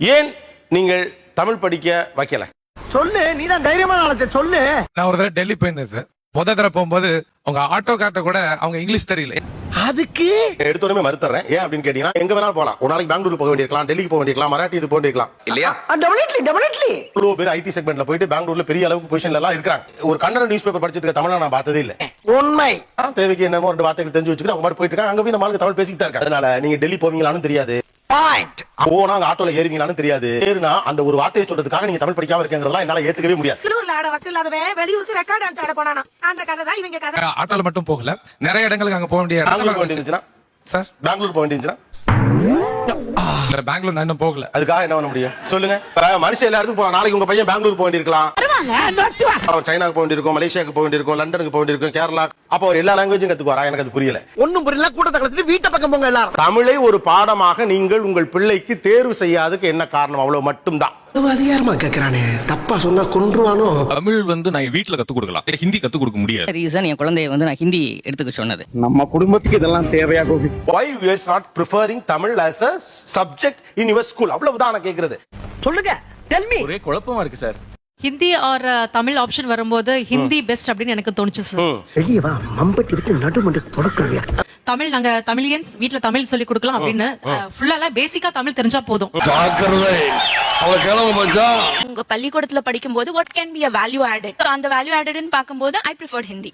ஏன் நீங்கள் தமிழ் படிக்க வைக்கல? சொல்லு நீ தான் தைரியமான ஆளத்தை சொல்லு. நான் ஒரு தடவை டெல்லி போயிருந்தேன் சார் முத தடவை போகும்போது உங்க ஆட்டோ கார்ட்ட கூட அவங்க இங்கிலீஷ் தெரியல. அதுக்கு? எடுத்தோடனே மறுத்துறேன். ஏன் அப்படின்னு கேட்டீங்கன்னா எங்க வேணாலும் போகலாம் ஒரு நாளைக்கு பெங்களூர் போக வேண்டியிருக்கலாம் டெல்லிக்கு போக வேண்டியிருக்கலாம் மராட்டி இது போக வேண்டியிருக்கலாம். இல்லையா? டெபினெட்லி டெபினெட்லி இவ்வளவு பேர் ஐடி செக்மெண்ட்ல போயிட்டு பெங்களூர்ல பெரிய அளவுக்கு பொசிஷன்ல எல்லாம் இருக்காங்க. ஒரு கன்னட நியூஸ் பேப்பர் படிச்சிட்டு இருக்க தமிழை நான் பார்த்ததே இல்ல. உண்மை. தேவைக்கு என்னமோ ரெண்டு வார்த்தைகள் தெரிஞ்சு வச்சுக்கிட்டு அவங்க மாதிரி போயிட்டு இருக்காங்க. அங்க போய் நம்ம ஆளுங்க தமிழ் பேசிக்கிட்டு தான் இருக்காங்க. அதனால நீங்க டெல்லி போவீங்களான்னு தெரியாது. பாயிண்ட் போனா அங்க ஆட்டோல ஏறுவீங்களான்னு தெரியாது. ஏறுனா அந்த ஒரு வார்த்தையை சொல்றதுக்காக நீங்க தமிழ் படிக்காம இருக்கீங்கிறதெல்லாம் என்னால ஏத்துக்கவே முடியாது. வெளியூர்ல ஆட வக்கு இல்லாதவன் வெளியூருக்கு ரெக்கார்ட் டான்ஸ் ஆட போனானா? அந்த கதை தான் இவங்க கதை. ஆட்டோல மட்டும் போகல. நிறைய இடங்களுக்கு அங்க போக வேண்டிய பெங்களூர் போக வேண்டியிருந்துச்சுன்னா? சார்? பெங்களூர் போக வேண்டியிருந்துச்சுன்னா? பெங்களூர் நான் இன்னும் போகல. அதுக்காக என்ன பண்ண முடியும்? சொல்லுங்க. மனுஷன் எல்லா இடத்துக்கும் போலாம் நாளைக்கு உங்க பையன் பெங்களூர் போக வேண்டியிருக்கலாம். அவர் சைனாக்கு போக வேண்டியிருக்கும் மலேசியாக்கு போக வேண்டியிருக்கும் லண்டனுக்கு போக வேண்டியிருக்கும் கேரளா. அப்போ அவர் எல்லா லாங்குவேஜும் கத்துக்குவாரா? எனக்கு அது புரியல. ஒண்ணும் புரியல. கூட்டத்தை கலத்துட்டு வீட்டை பக்கம் போங்க எல்லாரும். தமிழை ஒரு பாடமாக நீங்கள் உங்கள் பிள்ளைக்கு தேர்வு செய்யாததுக்கு என்ன காரணம்? அவ்வளவு மட்டும்தான். அதிகாரமா கேக்குறானே. தப்பா சொன்னா கொன்றுவானோ? தமிழ் வந்து நான் வீட்ல கத்து கொடுக்கலாம். ஹிந்தி கத்து கொடுக்க முடியாது. ரீசன் என் குழந்தைய வந்து நான் ஹிந்தி எடுத்துக்க சொன்னது. நம்ம குடும்பத்துக்கு இதெல்லாம் தேவையா Gopi? Is not preferring Tamil as a subject in your school? அவ்வளவுதான் நான் கேக்குறது. சொல்லுங்க. டெல் மீ ஒரே குழப்பமா இருக்கு sir. Hindi or Tamil option வரும்போது ஹிந்தி பெஸ்ட் அப்படின்னு எனக்கு தோணுச்சு சார் வெளியே வா மம்பட்டி எடுத்து நடுமண்டு தொடக்கிறவியா தமிழ் நாங்க தமிழியன்ஸ் வீட்ல தமிழ் சொல்லி கொடுக்கலாம் அப்படின்னு ஃபுல்லா பேசிக்கா தமிழ் தெரிஞ்சா போதும். உங்க பள்ளிக்கூடத்துல படிக்கும்போது what can be a value added அந்த வேல்யூ ஆடட்னு பாக்கும்போது ஐ ப்ரிஃபர் ஹிந்தி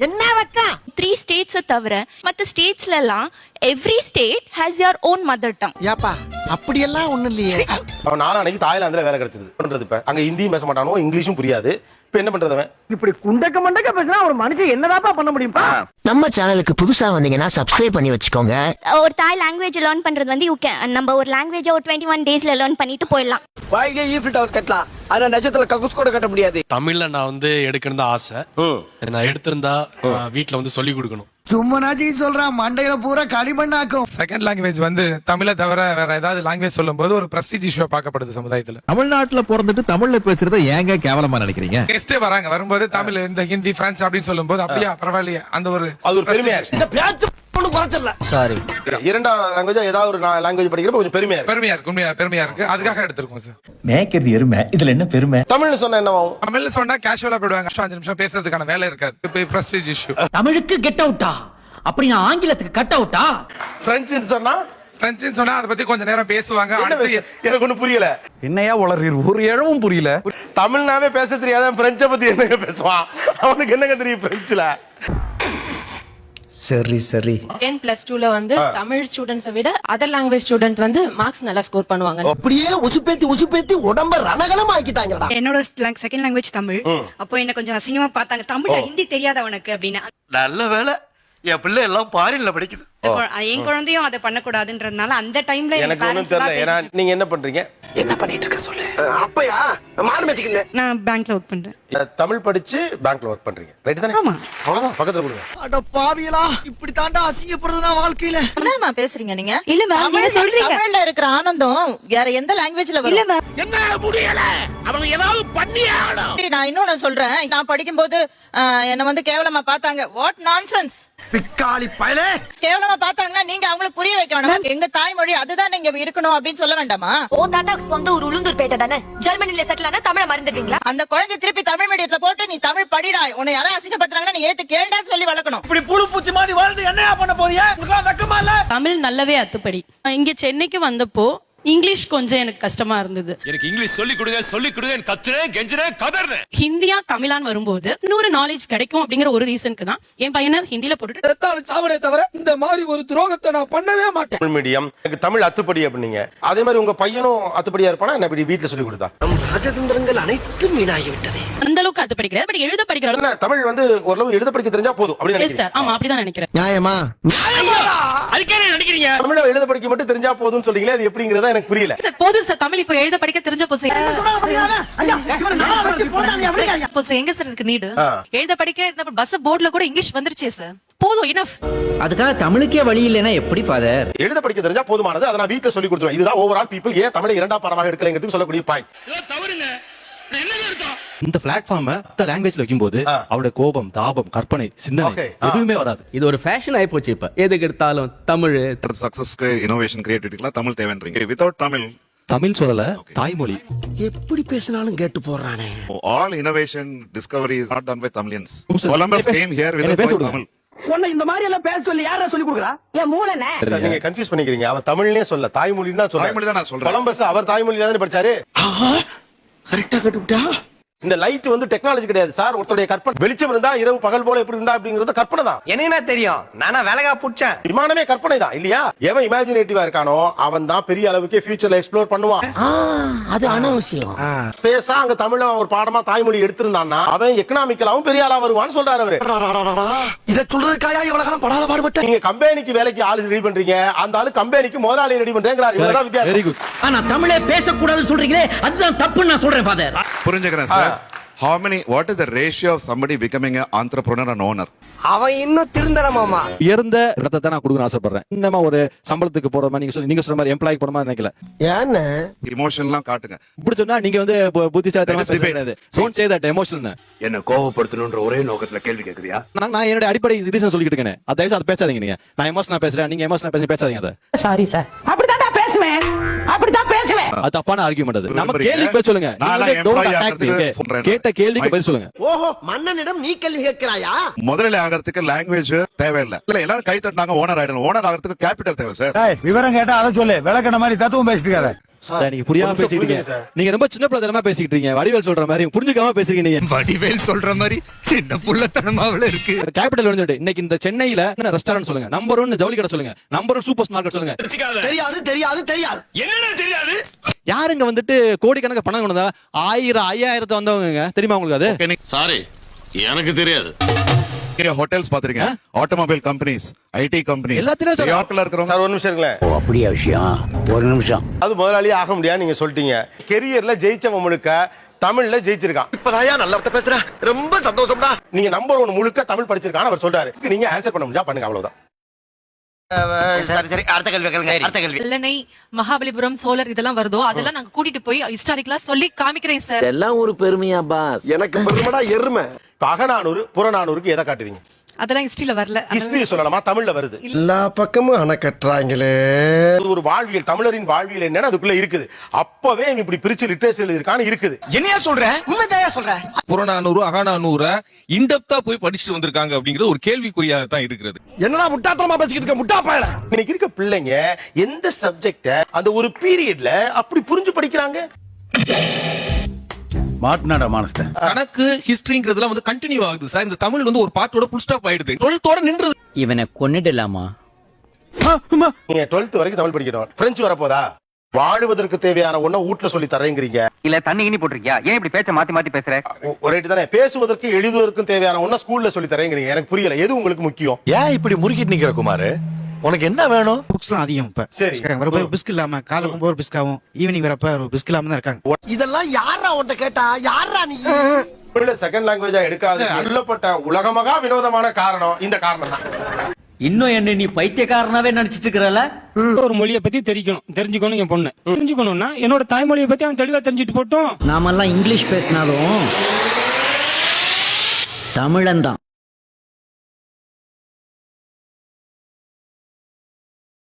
என்ன வெக்கம்? த்ரீ ஸ்டேட்ஸை தவிர மத்த ஸ்டேட்ஸ்ல எல்லாம் every state has your own mother tongue ஏப்பா அப்படியெல்லாம் ஒண்ணும் இல்லையே. அவன் நாலு அன்னைக்கு தாய்லாந்துல வேலை கிடைச்சது. பண்றது இப்ப? அங்க ஹிந்தியும் பேச மாட்டானோ இங்கிலீஷும் புரியாது. இப்ப என்ன பண்றது அவன்? இப்படி குண்டக்க மண்டக்க பேசினா ஒரு மனுஷன் என்னதாப்பா பண்ண முடியும்ப்பா நம்ம சேனலுக்கு புதுசா வந்தீங்கன்னா சப்ஸ்கிரைப் பண்ணி வச்சுக்கோங்க. ஒரு தாய் லாங்குவேஜ் லேர்ன் பண்றது வந்து யூ கேன் நம்ம ஒரு லாங்குவேஜ் ஒரு டுவெண்ட்டி ஒன் டேஸ்ல லேர்ன் பண்ணிட்டு போயிடலாம். வாயிலே ஈஃபில் டவர் கட்டலாம். ஆனா நட்சத்திர கக்கூஸ் கூட கட்ட முடியாது. தமிழ்ல நான் வந்து எடுக்கணும் தான் ஆசை நான் எடுத்திருந்தா வீட்ல வந்து சொல்லி கொடுக்கணும். சும்மா சொல்றான் மண்டையில பூரா களிமண்ணாக்கும். செகண்ட் லாங்குவேஜ் வந்து தமிழை தவிர வேற ஏதாவது லாங்குவேஜ் சொல்லும்போது ஒரு பிரஸ்டீஜ் இஷ்யூ பார்க்கப்படுது சமுதாயத்துல. தமிழ்நாட்டுல பிறந்துட்டு தமிழ்ல பேசுறத ஏங்க கேவலமா நினைக்கிறீங்க? கெஸ்டே வராங்க. வரும்போது தமிழ் இந்த ஹிந்தி பிரெஞ்சு அப்படின்னு சொல்லும்போது அப்படியா பரவாயில்லையே அந்த ஒரு அது ஒரு பெருமையா சாரி இரண்டாவது லாங்குவேஜ் ஏதாவது ஒரு லாங்குவேஜ் படிக்கிறப்ப கொஞ்சம் பெருமையா இருக்கு. பெருமையா இருக்கு உண்மையா பெருமையா இருக்கு. அதுக்காக எடுத்திருக்கோம் சார் மேய்க்கிறது எருமை. இதுல என்ன பெருமை? தமிழ்னு சொன்னா என்ன ஆகும்? தமிழ்ல சொன்னா கேஷுவலா போயிடுவாங்க. அஞ்சு நிமிஷம் பேசுறதுக்கான வேலை இருக்காது. இப்போ பிரஸ்டீஜ் இஷ்யூ தமிழுக்கு கெட் அவுட்டா அப்படி நான் ஆங்கிலத்துக்கு கட் அவுட்டா பிரெஞ்சுன்னு சொன்னா? பிரெஞ்சுன்னு சொன்னா அதை பத்தி கொஞ்ச நேரம் பேசுவாங்க? எனக்கு ஒண்ணு புரியல. என்னையா உளறீர்? ஒரு இழவும் புரியல. தமிழ்னாவே பேச தெரியாத பிரெஞ்சை பத்தி என்னங்க பேசுவான்? அவனுக்கு என்னங்க தெரியும் பிரெஞ்சுல சரி சரி. டென் பிளஸ் டூல வந்து தமிழ் ஸ்டூடெண்ட்ஸை விட அதர் லாங்குவேஜ் ஸ்டூடெண்ட் வந்து மார்க்ஸ் நல்லா ஸ்கோர் பண்ணுவாங்க. அப்படியே உசுப்பேத்தி உசுப்பேத்தி உடம்ப ரணகலம் ஆக்கிட்டாங்கடா என்னோட செகண்ட் லாங்குவேஜ் தமிழ். அப்போ என்ன கொஞ்சம் அசிங்கமா பார்த்தாங்க. தமிழ் ஹிந்தி தெரியாத உனக்கு அப்படின்னு. நல்ல வேலை என் பிள்ளை எல்லாம் பாரின்ல படிக்குது. என் குழந்தையும் அதை பண்ணக்கூடாதுன்றதுனால அந்த டைம்ல எனக்கு ஒண்ணும் தெரியல. ஏன்னா நீங்க என்ன பண்றீங்க? என்ன பண்ணிட்டு இருக்க சொல்லு? அப்பயா? மானு வச்சுக்கல நான் பேங்க்ல ஒர்க் பண்றேன். தமிழ் படிச்சு பேங்க்ல ஒர்க் பண்றீங்க. ரைட் தானே? ஆமா. அவ்வளவுதான். பக்கத்துல கொடுங்க. அட பாவியலா இப்படி தாண்டா அசிங்கப்படுறதுனா வாழ்க்கையில. என்னமா பேசுறீங்க நீங்க? இல்ல மேம் நீங்க சொல்றீங்க. தமிழ்ல இருக்கிற ஆனந்தம் வேற எந்த லாங்குவேஜ்ல வரும்? இல்ல என்ன முடியல. அவங்க ஏதாவது பண்ணியே ஆகணும். நான் இன்னொன்னு சொல்றேன். நான் படிக்கும்போது என்ன வந்து கேவலமா பார்த்தாங்க. வாட் நான்சென்ஸ் பிக்காளி பயலே. கேவலமா பார்த்தாங்கன்னா நீங்க அவங்களுக்கு புரிய வைக்க வேண்டாம் எங்க தாய்மொழி அதுதான் நீங்க இருக்கணும் அப்படின்னு சொல்ல வேண்டாமா? ஓ தாத்தா சொந்த ஒரு உளுந்தூர் பேட்டை தானே? ஜெர்மனில செட்டில் ஆனா தமிழ மறந்துட்டீங்களா அந்த குழந்தை திருப்பி தமிழ் மீடியத்துல போட்டு நீ தமிழ் படிடா. உன்னை யாரும் அசிங்கப்படுத்துறாங்கன்னா நீ ஏத்து கேளுடான்னு சொல்லி வளர்க்கணும். இப்படி புழு பூச்சி மாதிரி வாழ்ந்து என்னையா பண்ண உங்களுக்கு வெக்கமா இல்ல? தமிழ் நல்லாவே அத்துப்படி. இங்க சென்னைக்கு வந்தப்போ இங்கிலீஷ் கொஞ்சம் எனக்கு கஷ்டமா இருந்தது. எனக்கு இங்கிலீஷ் சொல்லி கொடுங்க சொல்லி கொடுங்க கத்துறேன் கெஞ்சுறேன் கதறேன். ஹிந்தியா தமிழான்னு வரும்போது இன்னொரு நாலேஜ் கிடைக்கும் அப்படிங்கிற ஒரு ரீசனுக்கு தான் என் பையனை ஹிந்தில போட்டுட்டு சாவடே தவிர இந்த மாதிரி ஒரு துரோகத்தை நான் பண்ணவே மாட்டேன். தமிழ் மீடியம் எனக்கு தமிழ் அத்துப்படி அப்படின்னீங்க. அதே மாதிரி உங்க பையனும் அத்துப்படியா இருப்பானா? என்ன இப்படி வீட்டுல சொல்லி கொடுத்தா? நம் ராஜதந்திரங்கள் அனைத்தும் வீணாகி விட்டது அந்த அளவுக்கு அது படிக்கிறது பட் எழுத படிக்கிற அளவுக்கு என்ன தமிழ் வந்து ஓரளவு எழுத படிக்க தெரிஞ்சா போதும் நினைக்கிறீங்க சார் ஆமா அப்படிதான் நினைக்கிறேன். நியாயமா? அதுக்கே நினைக்கிறீங்க? தமிழ எழுத படிக்க மட்டும் தெரிஞ்சா போதும்னு சொல்றீங்களே அது எப்படிங்கறதா எனக்கு புரியல. சார் போதும் சார். தமிழ் இப்போ எழுத படிக்க தெரிஞ்ச சார் எங்க சார் இருக்கு நீடு. எழுத படிக்க பஸ் போர்டுல கூட இங்கிலீஷ் வந்துருச்சே சார். போதும் இனஃப் அதுக்காக தமிழுக்கே வழி இல்லைன்னா எப்படி ஃபாதர் எழுத படிக்க தெரிஞ்சா போதுமானது. அதை நான் வீட்டுல சொல்லி கொடுத்துருவேன். இதுதான் ஓவரால் பீப்புள் ஏன் தமிழை இரண்டாம் பாடமாக எடுக்கலைங்கிறது சொல்லக்கூடிய பாயிண்ட் இந்த பிளாட்ஃபார்ம லாங்குவேஜ்ல வைக்கும்போது ஆ. அவரோட கோபம் தாபம் கற்பனை சிந்தனை. எதுவுமே வராது. இது ஒரு ஃபேஷன் ஆயி போச்சு இப்ப. எதுக்கு எடுத்தாலும் தமிழ். சக்சஸ்க்கு இனோவேஷன் கிரியேட்டிவிட்டிலாம் தமிழ் தேவைன்றீங்க. வித்தவுட் தமிழ். தமிழ் சொல்லல தாய்மொழி. எப்படி பேசினாலும் கேட்டு போடுறானே. All innovation discovery is not done by Tamilians. sir. Columbus came here with என்னை a பேச point விடுங்க. Tamil. உன்னை இந்த மாதிரி எல்லாம் பேச சொல்லி யாரா சொல்லி கொடுக்குறா? என் சார், நீங்க கன்ஃபியூஸ் பண்ணிக்கிறீங்க. அவர் தமிழ்னே சொல்ல தாய்மொழின்னு தான் சொல்ல தாய்மொழி தான் நான் சொல்றேன். கொலம்பஸ் அவர் தாய்மொழியில தானே படிச்சாரு? கரெக்டா கட்டுவிட்டா? இந்த லைட் வந்து டெக்னாலஜி கிடையாது. சார் ஒருத்தருடைய கற்பனை வெளிச்சம் இருந்தா இரவு பகல் போல எப்படி இருந்தா அப்படிங்கறது கற்பனை தான். என்ன தெரியும். நானா வேலைகா புடிச்சேன். விமானமே கற்பனை தான் இல்லையா? எவன் இமேஜினேட்டிவா இருக்கானோ அவன் தான் பெரிய அளவுக்கு ஃபியூச்சர்ல எக்ஸ்ப்ளோர் பண்ணுவான். அது அனாவசியம் பேச அங்க தமிழ்ல ஒரு பாடமா தாய்மொழி எடுத்திருந்தான்னா அவன் எக்கனாமிக்கலாவும் பெரிய ஆளா வருவான்னு சொல்றாரு அவரு. இத சொல்றதுக்காயா இவ்வளவு காலம் படாத பாடுபட்ட நீங்க கம்பெனிக்கு வேலைக்கு ஆளு ரெடி பண்றீங்க அந்த ஆளு கம்பெனிக்கு முதலாளி ரெடி பண்றேங்கிறாரு இவ்வளவுதான் வித்தியாசம் வெரி குட் ஆனா தமிழே பேசக்கூடாதுன்னு சொல்றீங்களே அதுதான் தப்புன்னு நான் சொல்றேன் ஃபாதர் புரிஞ்சுக்கிறேன் sir How many, what is the ratio of somebody becoming an entrepreneur and owner? அவன் இன்னும் திருந்தல மாமா. உயர்ந்த இடத்தை நான் கொடுக்கணும்னு ஆசைப்படுறேன். இன்னமா ஒரு சம்பளத்துக்கு போற மாதிரி நீங்க சொல்லி நீங்க சொல்ற மாதிரி எம்ப்ளாய்க்கு போற மாதிரி நினைக்கல. ஏன்னு? Emotion எல்லாம் காட்டுங்க. இப்படி சொன்னா நீங்க வந்து புத்திசாலித்தனமா பேச. கிடையாது. டோன்ட் சே தட் எமோஷனல் என்ன கோவப்படுத்தணும்ன்ற ஒரே நோக்கத்துல கேள்வி கேக்குறியா? நான் நான் என்னோட அடிப்படை ரீசன் சொல்லிட்டு இருக்கேன். அதை அதை பேசாதீங்க நீங்க. நான் எமோஷனா பேசுறேன் நீங்க எமோஷனா பேசி பேசாதீங்க அதை. சாரி சார் அப்படிதான் பேசுவேன். அப்படிதான் அது தப்பான ஆர்குமெண்ட் அது. நம்ம? கேள்விக்கு பதில் சொல்லுங்க. கேட்ட கேள்விக்கு பதில் சொல்லுங்க. ஓஹோ மன்னனிடம் நீ கேள்வி கேட்கிறாயா? முதலாளி ஆகிறதுக்கு லாங்குவேஜ் தேவையில்லை. இல்ல எல்லாரும் கை தட்டினாங்க ஓனர் ஆயிடணும். ஓனர் ஆகிறதுக்கு கேபிட்டல் தேவை சார் விவரம் கேட்டா அதை சொல்லு. விளக்கண மாதிரி தத்துவம் பேசிட்டு சார், நீங்க புரியாம கொஞ்சம் பேசிட்டு புரியுது இருக்கீங்க சார். நீங்க ரொம்ப சின்ன பிள்ளைத்தனமா பேசிட்டு இருக்கீங்க வடிவேல் சொல்ற மாதிரி புரிஞ்சுக்காம பேசுறீங்க நீங்க வடிவேல் சொல்ற மாதிரி சின்ன புள்ளத்தனமாவில இருக்கு. கேபிட்டல் வந்து இன்னைக்கு இந்த சென்னையில என்ன ரெஸ்டாரண்ட் சொல்லுங்க? நம்பர் ஒன் ஜவுளி கடை சொல்லுங்க. நம்பர் ஒன் சூப்பர் மார்க்கெட் சொல்லுங்க. தெரியாது தெரியாது தெரியாது. யாருங்க வந்துட்டு கோடிக்கணக்கு பணம் கொண்டு வந்தா ஆயிரம் ஐயாயிரத்தை வந்தவங்க தெரியுமா உங்களுக்கு அது? சாரி எனக்கு தெரியாது. ஹோட்டல்ஸ் பாத்துறீங்க ஆட்டோமொபைல் கம்பெனிஸ் ஐடி கம்பெனிஸ் எல்லாத்துலயும் சார். நியூயார்க்ல இருக்கிறவங்க. சார் ஒரு நிமிஷம் இருங்களேன். ஓ அப்படியா விஷயம்? ஒரு நிமிஷம். அது முதலாளி ஆக முடியாது நீங்க சொல்லிட்டீங்க. கெரியர்ல ஜெயிச்சவன் முழுக்க தமிழ்ல ஜெயிச்சிருக்கான். இப்பதாயா நல்ல பேசுற ரொம்ப சந்தோஷம்டா. நீங்க நம்பர் ஒன் முழுக்க தமிழ் படிச்சிருக்கான்னு அவர் சொல்றாரு. நீங்க ஆன்சர் பண்ண முடியா பண்ணுங்க அவ்வளவுதான். சரி சரி. அடுத்த கேள்வி கேளுங்க அடுத்த கேள்வி. வெள்ளனை மகாபலிபுரம் சோழர் இதெல்லாம் வருதோ? அதெல்லாம் நாங்க கூட்டிட்டு போய் ஹிஸ்டாரிக்கலா சொல்லி காமிக்கிறேன் சார். எல்லாம் ஒரு பெருமையா பாஸ்? எனக்கு பெருமைடா எருமை. இப்ப அகநானூறு புறநானூறுக்கு எதை காட்டுவீங்க? அதெல்லாம் ஹிஸ்டரியில வரல. ஹிஸ்டரி சொல்லலாமா? தமிழ்ல வருது. எல்லா பக்கமும் அணை கட்டுறாங்களே. அது ஒரு வாழ்வியல் தமிழரின் வாழ்வியல் என்னன்னு அதுக்குள்ள இருக்குது. அப்பவே இப்படி பிரிச்சு லிட்ரேச்சர் இருக்கான்னு இருக்குது. என்னையா சொல்ற? உண்மைதாயா சொல்ற? புறநானூறு அகநானூறு இன்டெப்தா போய் படிச்சுட்டு வந்திருக்காங்க அப்படிங்கிறது ஒரு கேள்விக்குறியாக தான் இருக்கிறது. என்னடா முட்டாத்தனமா பேசிக்கிட்டு இருக்க? முட்டா பயல. இன்னைக்கு இருக்க பிள்ளைங்க எந்த சப்ஜெக்ட அந்த ஒரு பீரியட்ல அப்படி புரிஞ்சு படிக்கிறாங்க? மாட்டினாடா மானஸ்த. கணக்கு ஹிஸ்டரிங்கிறதுலாம் வந்து கண்டினியூ ஆகுது சார் இந்த தமிழ் வந்து ஒரு பார்ட்டோட புல் ஸ்டாப் ஆயிடுது. டுவெல்த்தோட நின்றது. இவனை கொன்னிடலாமா? நீங்க டுவெல்த் வரைக்கும் தமிழ் படிக்கணும். பிரெஞ்சு வரப்போதா? வாழுவதற்கு தேவையான ஒண்ண வீட்டுல சொல்லி தரேங்கிறீங்க. இல்ல தண்ணி கிண்ணி போட்டிருக்கியா? ஏன் இப்படி பேச்ச மாத்தி மாத்தி பேசுற? ஒரு ரேட்டு தானே. பேசுவதற்கு எழுதுவதற்கும் தேவையான ஒண்ண ஸ்கூல்ல சொல்லி தரேங்கிறீங்க. எனக்கு புரியல. எது உங்களுக்கு முக்கியம்? ஏன் இப்படி முறுக்கிட்டு நிக்கிற குமாரு? உனக்கு என்ன வேணும்? புக்ஸ்லாம் அதிகம் இப்ப. சரி. வரப்ப பிஸ்க் இல்லாம காலை ஒரு பிஸ்க் ஆகும் ஈவினிங் வரப்ப ஒரு பிஸ்க் இல்லாம தான் இருக்காங்க. இதெல்லாம் யாரா உன்ட்ட கேட்டா? யாரா நீ? தமிழ்ல செகண்ட் லாங்குவேஜா எடுக்காத. சொல்லப்பட்ட உலகமகா வினோதமான காரணம் இந்த காரணம் தான். இன்னும் என்ன நீ பைத்தியக்காரனாவே நினைச்சிட்டு இருக்கிறல? ஒரு மொழியை பத்தி தெரிஞ்சுக்கணும் தெரிஞ்சுக்கணும் என் பொண்ணு. தெரிஞ்சுக்கணும்னா என்னோட தாய்மொழியை பத்தி அவன் தெளிவா தெரிஞ்சுட்டு போட்டோம். நாமெல்லாம் இங்கிலீஷ் பேசினாலும் தமிழன் தான்.